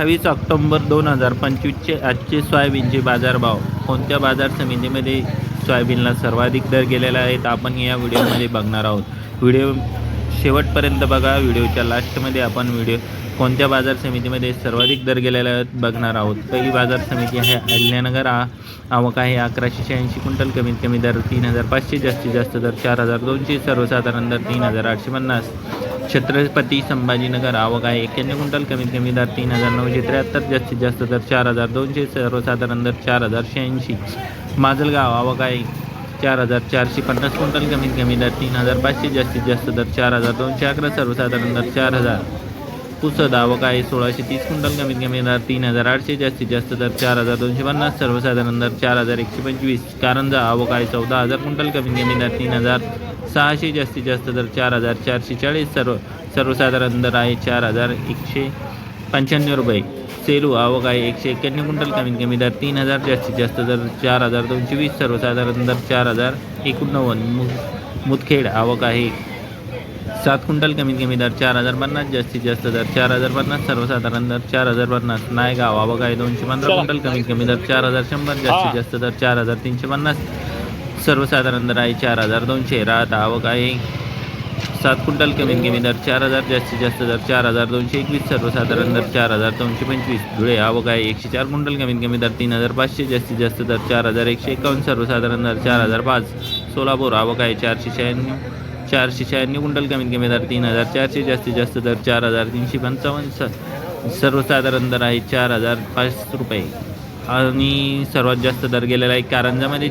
अठ्ठावीस ऑक्टोंबर दोन हजार पंचवीसचे आजचे सोयाबीनचे बाजारभाव. कोणत्या बाजार समितीमध्ये सोयाबीनला सर्वाधिक दर गेलेला आहे तर आपण या व्हिडिओमध्ये बघणार आहोत. व्हिडिओ शेवटपर्यंत बघा. व्हिडिओच्या लास्टमध्ये आपण व्हिडिओ कोणत्या बाजार समितीमध्ये सर्वाधिक दर गेलेला आहे बघणार आहोत. पहिली बाजार समिती आहे अहिल्यानगर. आ आवक आहे अकराशे शहाऐंशी क्विंटल. कमीत कमी दर तीन हजार पाचशे जास्तीत जास्त दर चार हजार दोनशे सर्वसाधारण दर तीन हजार आठशे पन्नास. छत्रपती संभाजीनगर आवक आहे. एक्क्याण्णव क्विंटल कमीत कमी दर तीन हजार नऊशे त्र्याहत्तर जास्तीत जास्त दर चार हजार दोनशे सर्वसाधारण दर चार हजार शहाऐंशी. माजलगाव आवक आहे. चार हजार चारशे पन्नास क्विंटल कमीत कमी दर तीन हजार पाचशे जास्तीत जास्त दर चार हजार दोनशे अकरा सर्वसाधारण दर चार हजार. पुसद आवक आहे सोळाशे तीस क्विंटल कमीत कमी दर तीन हजार आठशे जास्तीत जास्त दर चार हजार दोनशे पन्नास सर्वसाधारण दर चार हजार एकशे पंचवीस. कारंजा आवक आहे चौदा हजार क्विंटल कमीत कमी दर तीन हजार सहाशे जास्तीत जास्त दर चार हजार चारशे चाळीस. सर्व सर्वसाधारण दर आहे चार हजार एकशे पंच्याण्णव रुपये. सेलू आवक आहे एकशे एक्क्याण्णव क्विंटल कमीत कमी दर तीन हजार जास्तीत जास्त दर चार हजार दोनशे वीस. सर्वसाधारण दर चार हजार एकोणनव्वद. मु मुदखेड आवक आहे सात क्विंटल कमीत कमी दर चार हजार पन्नास जास्तीत जास्त दर चार हजार पन्नास सर्वसाधारण दर चार हजार पन्नास नायगाव आवक आहे दोनशे पंधरा क्विंटल कमीत कमी दर चार हजार शंभर जास्तीत जास्त दर चार हजार तीनशे पन्नास सर्वसाधारण दर आहे चार हजार दोनशे राहत आवक आहे सात क्विंटल कमीत कमी दर चार हजार जास्तीत जास्त दर चार हजार दोनशे एकवीस सर्वसाधारण दर चार हजार दोनशे पंचवीस धुळे आवक आहे एकशे चार क्विंटल कमीत कमी दर तीन हजार पाचशे जास्तीत जास्त दर चार हजार एकशे एकावन्न सर्वसाधारण दर चार हजार पाच सोलापूर आवक आहे चारशे शहाण्णव चारशे शहाण्णव कुंटल कमीत कमी दर तीन हजार चारशे जास्तीत जास्त दर चार हजार तीनशे पंचावन्न स सर्वसाधारण दर आहे चार हजार पाच रुपये. आणि सर्वात जास्त दर गेलेला आहे कारंजामध्ये.